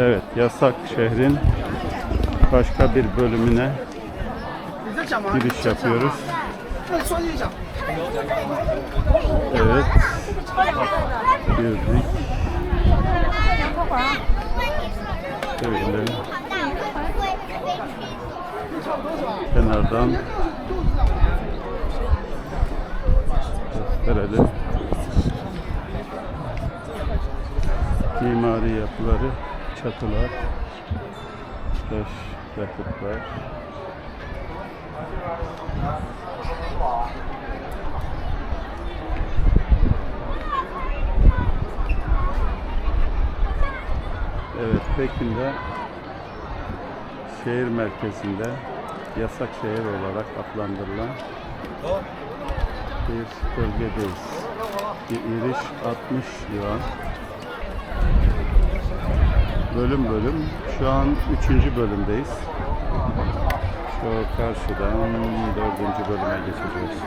Evet, yasak şehrin başka bir bölümüne giriş yapıyoruz. Evet, girdik. Şöyle kenardan gösterelim. Mimari yapıları çatılar, taş yapıtlar. Evet, Pekin'de şehir merkezinde yasak şehir olarak adlandırılan bir bölgedeyiz. Bir iriş 60 yuan. Bölüm bölüm. Şu an 3. bölümdeyiz. Şu karşıdan 4. bölüme geçeceğiz.